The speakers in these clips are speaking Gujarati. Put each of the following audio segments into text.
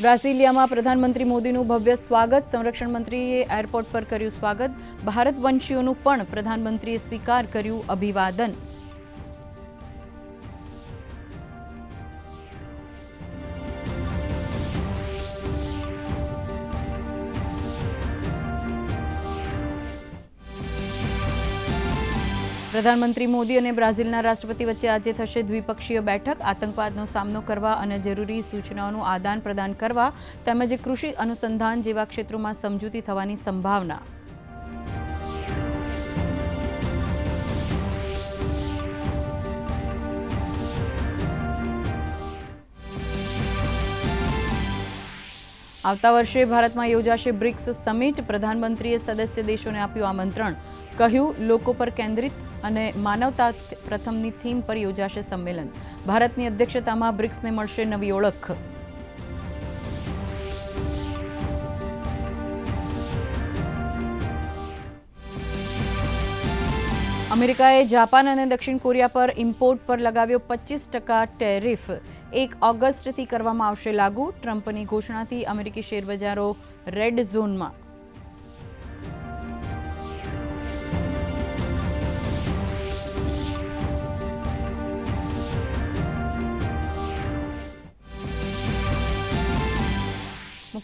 બ્રાઝિલિયામાં પ્રધાનમંત્રી મોદીનું ભવ્ય સ્વાગત, સંરક્ષણ મંત્રીએ એરપોર્ટ પર કર્યું સ્વાગત. ભારત વંશીઓનું પણ પ્રધાનમંત્રીએ સ્વીકાર કર્યું અભિવાદન. પ્રધાનમંત્રી મોદી અને બ્રાઝિલના રાષ્ટ્રપતિ વચ્ચે આજે થશે દ્વિપક્ષીય બેઠક. આતંકવાદનો સામનો કરવા અને જરૂરી સૂચનાઓનું આદાન પ્રદાન કરવા તેમજ કૃષિ અનુસંધાન જેવા ક્ષેત્રોમાં સમજૂતી થવાની સંભાવના આવતા વર્ષે ભારતમાં યોજાશે બ્રિક્સ સમિટ. પ્રધાનમંત્રીએ સદસ્ય દેશોને આપ્યું આમંત્રણ. કહ્યું, લોકો પર કેન્દ્રિત અને માનવતા પ્રથમની થીમ પર યોજાશે સંમેલન. ભારતની અધ્યક્ષતામાં બ્રિક્સને મળશે નવી ઓળખ. અમેરિકાએ જાપાન અને દક્ષિણ કોરિયા પર ઇમ્પોર્ટ પર લગાવ્યો પચીસ ટકા ટેરિફ. એક ઓગસ્ટથી કરવામાં આવશે લાગુ. ટ્રમ્પની ઘોષણાથી અમેરિકી શેરબજારો રેડ ઝોનમાં.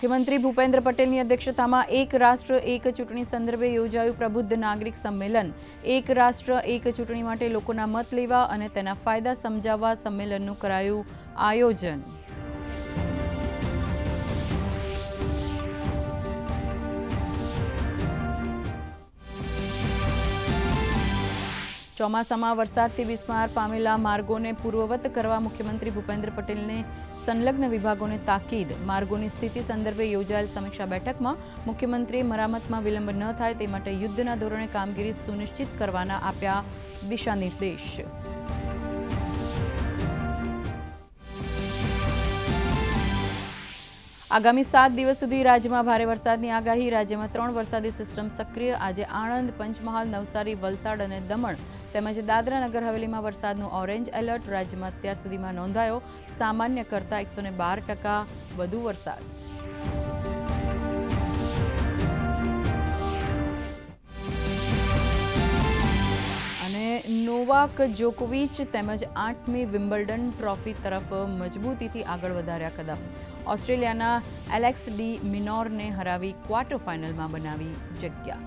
મુખ્યમંત્રી ભૂપેન્દ્ર પટેલની અધ્યક્ષતામાં એક રાષ્ટ્ર, એક ચૂંટણી સંદર્ભે યોજાયું પ્રબુદ્ધ નાગરિક સંમેલન. એક રાષ્ટ્ર, એક ચૂંટણી માટે લોકોના મત લેવા અને તેના ફાયદા સમજાવવા સંમેલનનું કરાયું આયોજન. ચોમાસામાં વરસાદથી વિસ્માર પામેલા માર્ગોને પૂર્વવત કરવા મુખ્યમંત્રી ભૂપેન્દ્ર પટેલને સંલગ્ન વિભાગોને તાકીદ. માર્ગોની સ્થિતિ સંદર્ભે યોજાયેલ સમીક્ષા બેઠકમાં મુખ્યમંત્રીએ મરામતમાં વિલંબ ન થાય તે માટે યુદ્ધના ધોરણે કામગીરી સુનિશ્ચિત કરવાના આપ્યા દિશા નિર્દેશ આગામી સાત દિવસ સુધી રાજ્યમાં ભારે વરસાદની આગાહી. રાજ્યમાં ત્રણ વરસાદી સિસ્ટમ સક્રિય. આજે આણંદ, પંચમહાલ, નવસારી, વલસાડ અને દમણ તેમજ દાદરા નગર હવેલીમાં વરસાદનું ઓરેન્જ એલર્ટ. રાજ્યમાં અત્યાર સુધીમાં નોંધાયો સામાન્ય કરતાં એકસો બાર ટકા વધુ વરસાદ. નોવાક જોકોવિચ તેમજ આઠમી વિમ્બલ્ડન ટ્રોફી તરફ મજબૂતીથી આગળ વધાર્યા કદમ. ઓસ્ટ્રેલિયાના એલેક્સ ડી મિનોરને હરાવી ક્વાર્ટર ફાઇનલમાં બનાવી જગ્યા.